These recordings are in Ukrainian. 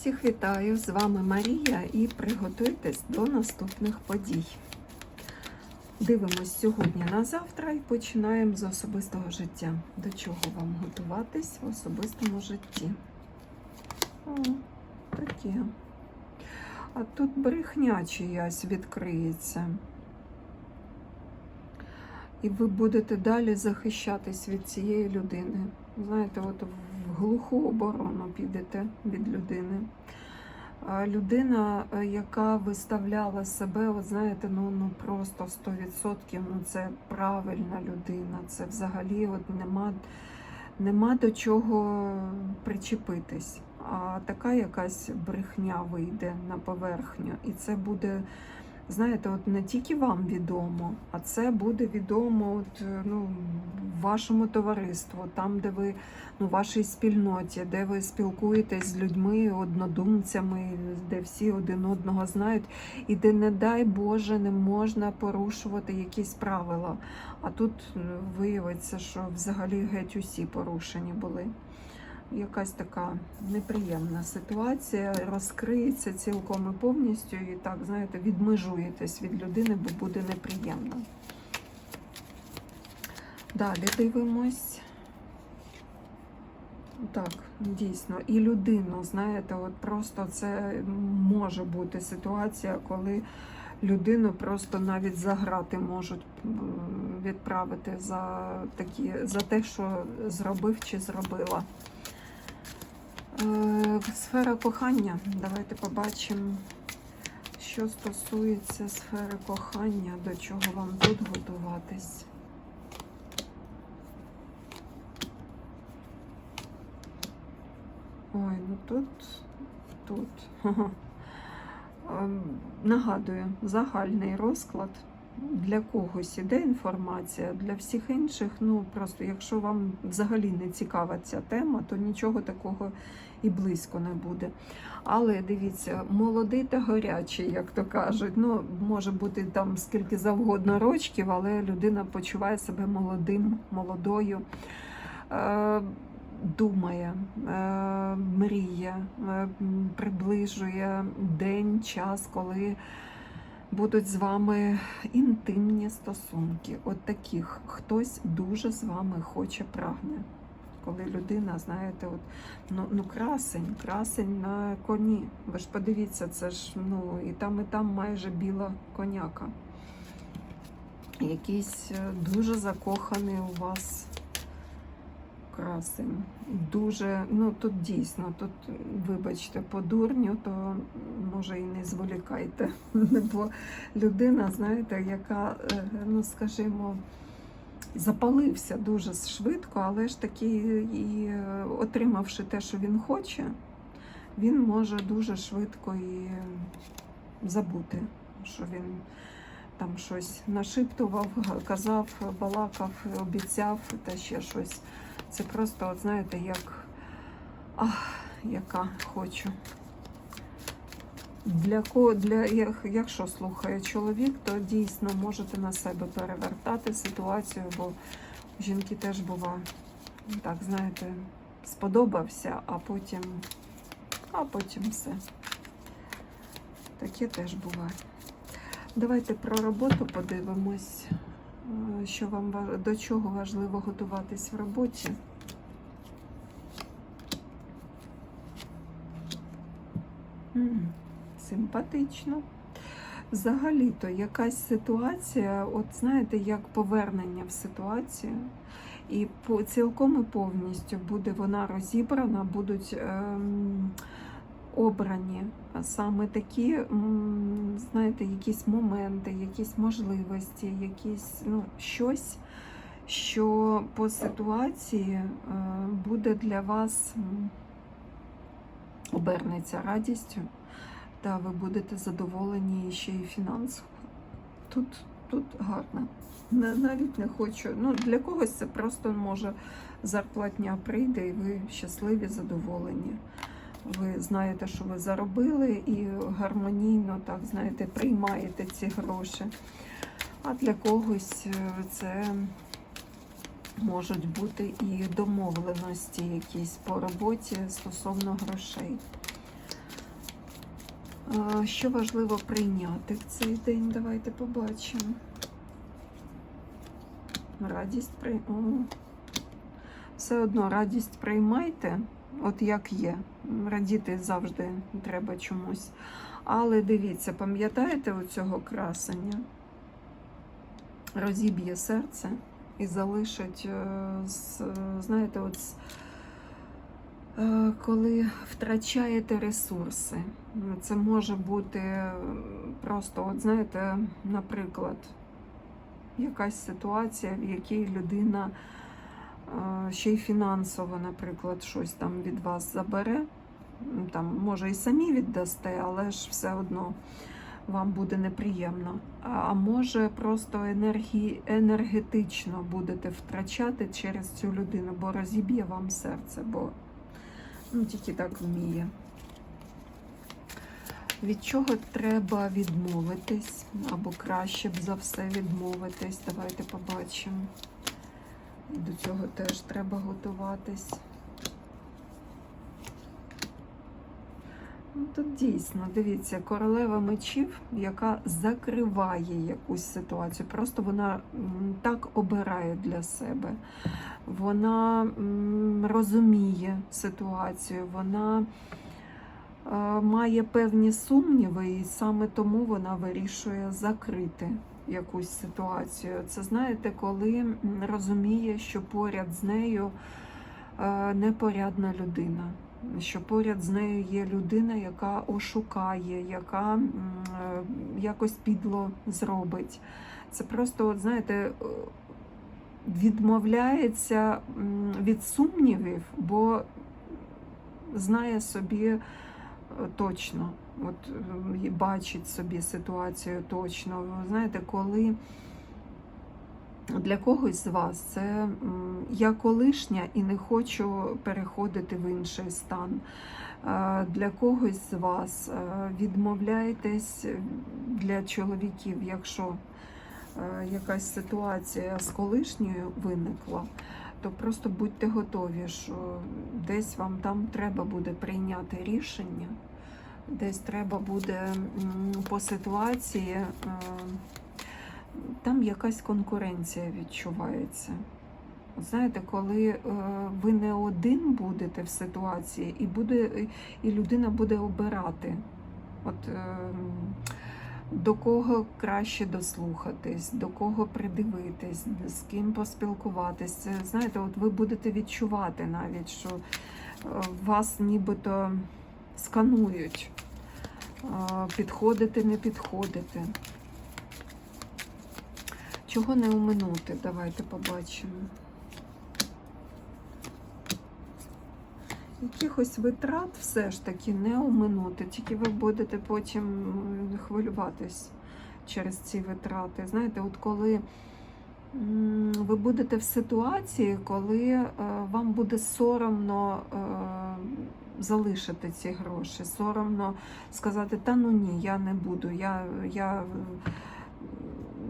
Всіх вітаю! З вами Марія і приготуйтесь до наступних подій. Дивимось сьогодні на завтра і починаємо з особистого життя. До чого вам готуватись в особистому житті? О, таке. А тут брехня чиясь відкриється. І ви будете далі захищатись від цієї людини. Знаєте, от глуху оборону підете від людини. Людина, е, яка виставляла себе, от знаєте, ну, ну просто 100%, ну це правильна людина, це взагалі от нема, нема до чого причепитись. А така якась брехня вийде на поверхню, і це буде знаєте, от не тільки вам відомо, а це буде відомо от, е, ну, вашому товариству, там, де ви ну, вашій спільноті, де ви спілкуєтесь з людьми, однодумцями, де всі один одного знають, і де, не дай Боже, не можна порушувати якісь правила. А тут виявиться, що взагалі геть усі порушені були якась така неприємна ситуація розкриється цілком і повністю, і так, знаєте, відмежуєтесь від людини, бо буде неприємно. Далі дивимось. Так, дійсно, і людину, знаєте, от просто це може бути ситуація, коли людину просто навіть за грати можуть відправити за такі, за те, що зробив чи зробила. Е, Сфера кохання. Давайте побачимо, що стосується сфери кохання, до чого вам тут готуватись. Ой, ну тут, тут. Ем, Нагадую, загальний розклад. Для когось іде інформація, для всіх інших, ну просто якщо вам взагалі не цікава ця тема, то нічого такого і близько не буде. Але дивіться, молодий та горячий, як то кажуть. Ну, може бути там скільки завгодно рочків, але людина почуває себе молодим, молодою. Е, Думає, е, мріє, е, приближує день, час, коли будуть з вами інтимні стосунки. От таких хтось дуже з вами хоче прагне. Коли людина, знаєте, от, ну, ну красень, красень на коні. Ви ж подивіться, це ж ну і там, і там майже біла коняка. Якийсь е, дуже закоханий у вас красень. Дуже, ну тут дійсно, тут, вибачте, по дурню, то може і не зволікайте. Бо людина, знаєте, яка, е, ну скажімо, запалився дуже швидко, але ж таки, і е, отримавши те, що він хоче, він може дуже швидко і забути, що він там щось нашиптував, казав, балакав, обіцяв та ще щось. Це просто, от знаєте, як ах, яка хочу. Для кого, для, якщо слухає чоловік, то дійсно можете на себе перевертати ситуацію, бо жінки теж бува, так, знаєте, сподобався, а потім, а потім все. Таке теж буває. Давайте про роботу подивимось, що вам ва- до чого важливо готуватись в роботі. Симпатично. Взагалі-то якась ситуація, от знаєте, як повернення в ситуацію, і цілком і повністю буде вона розібрана, будуть ем, обрані саме такі, знаєте, якісь моменти, якісь можливості, якісь ну, щось, що по ситуації е, буде для вас обернеться радістю, та ви будете задоволені ще й фінансово. Тут, тут гарно. Навіть не хочу. Ну, для когось це просто може зарплатня прийде, і ви щасливі, задоволені. Ви знаєте, що ви заробили, і гармонійно, так знаєте, приймаєте ці гроші. А для когось е, це можуть бути і домовленості якісь по роботі стосовно грошей. Що важливо прийняти в цей день? Давайте побачимо. Радість при... Все одно радість приймайте, от як є. Радіти завжди треба чомусь. Але дивіться, пам'ятаєте оцього красення? Розіб'є серце і залишить, е, знаєте, от е, коли втрачаєте ресурси. Це може бути просто, от знаєте, наприклад, якась ситуація, в якій людина ще й фінансово, наприклад, щось там від вас забере. Там, може, і самі віддасте, але ж все одно вам буде неприємно. А може, просто енергі... енергетично будете втрачати через цю людину, бо розіб'є вам серце, бо ну, тільки так вміє. Від чого треба відмовитись, або краще б за все відмовитись. Давайте побачимо. До цього теж треба готуватись. Ну, Тут дійсно, дивіться, королева мечів, яка закриває якусь ситуацію. Просто вона так обирає для себе. Вона розуміє ситуацію, вона е, має певні сумніви, і саме тому вона вирішує закрити якусь ситуацію. Це знаєте, коли розуміє, що поряд з нею е, непорядна людина. Що поряд з нею є людина, яка ошукає, яка е, якось підло зробить. Це просто, от, знаєте, е, відмовляється від сумнівів, бо знає собі точно, от е, бачить собі ситуацію точно. Ви знаєте, коли для когось з вас це я колишня і не хочу переходити в інший стан. Е, Для когось з вас е, відмовляєтесь для чоловіків, якщо якась ситуація з колишньою виникла, то просто будьте готові, що десь вам там треба буде прийняти рішення, десь треба буде по ситуації. е, там якась конкуренція відчувається. Знаєте, коли е, ви не один будете в ситуації, і буде, і людина буде обирати, от е, до кого краще дослухатись, до кого придивитись, з ким поспілкуватись. Знаєте, от ви будете відчувати навіть, що е, вас нібито сканують, е, підходити, не підходити. Чого не оминути? Давайте побачимо. Якихось витрат все ж таки не оминути, тільки ви будете потім хвилюватись через ці витрати. Знаєте, от коли ви будете в ситуації, коли е, вам буде соромно е, залишити ці гроші, соромно сказати, та ну ні, я не буду, я, я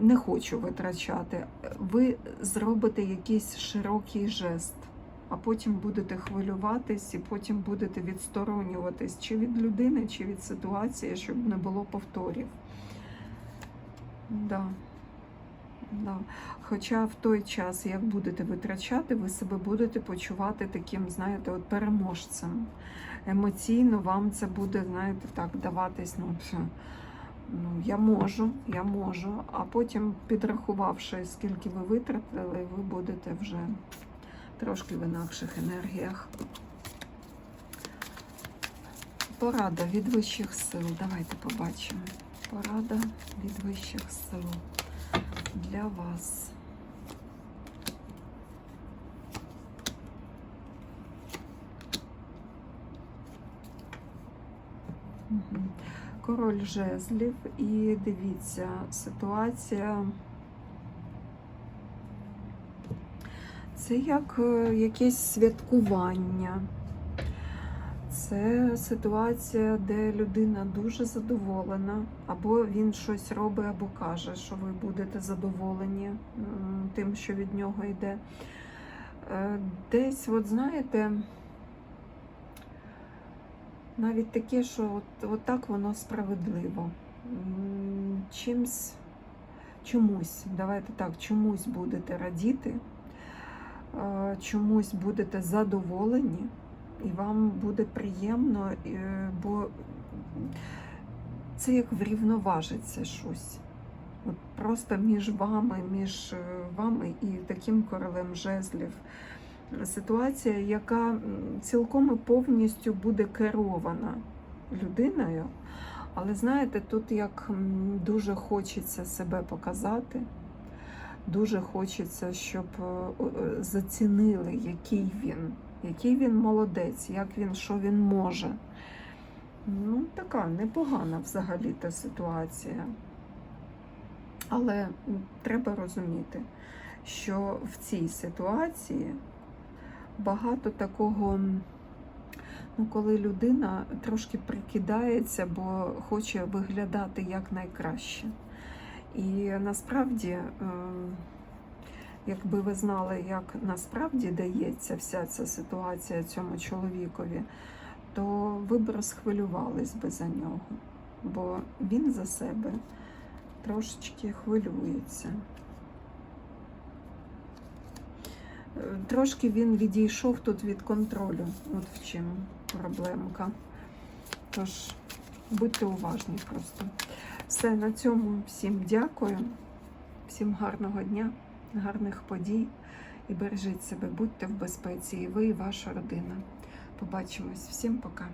не хочу витрачати. Ви зробите якийсь широкий жест, а потім будете хвилюватись і потім будете відсторонюватись чи від людини, чи від ситуації, щоб не було повторів. Да. Да. Хоча в той час, як будете витрачати, ви себе будете почувати таким, знаєте, от переможцем. Емоційно вам це буде, знаєте, так даватись, ну. Ну, я можу, я можу, а потім, підрахувавши, скільки ви витратили, ви будете вже трошки в інакших енергіях. Порада від вищих сил. Давайте побачимо. Порада від вищих сил для вас. Король жезлів і дивіться, ситуація. Це як е, якесь святкування. Це ситуація, де людина дуже задоволена, або він щось робить, або каже, що ви будете задоволені тим, що від нього йде. Е, Десь, от знаєте, навіть таке, що от, от так воно справедливо. Чимсь, чомусь, давайте так, чомусь будете радіти, чомусь будете задоволені, і вам буде приємно, е, бо це як врівноважиться щось. От просто між вами, між е, вами і таким королем жезлів. Ситуація, яка цілком і повністю буде керована людиною. Але знаєте, тут як дуже хочеться себе показати, дуже хочеться, щоб е, е, зацінили, який він, який він молодець, як він, що він може. Ну, така непогана взагалі та ситуація. Але треба розуміти, що в цій ситуації багато такого, ну, коли людина трошки прикидається, бо хоче виглядати якнайкраще. І насправді, е, якби ви знали, як насправді дається вся ця ситуація цьому чоловікові, то ви б розхвилювались би за нього, бо він за себе трошечки хвилюється. Е, Трошки він відійшов тут від контролю. От в чим проблемка. Тож будьте уважні просто. Все, на цьому всім дякую. Всім гарного дня, гарних подій і бережіть себе, будьте в безпеці, і ви, і ваша родина. Побачимось. Всім пока.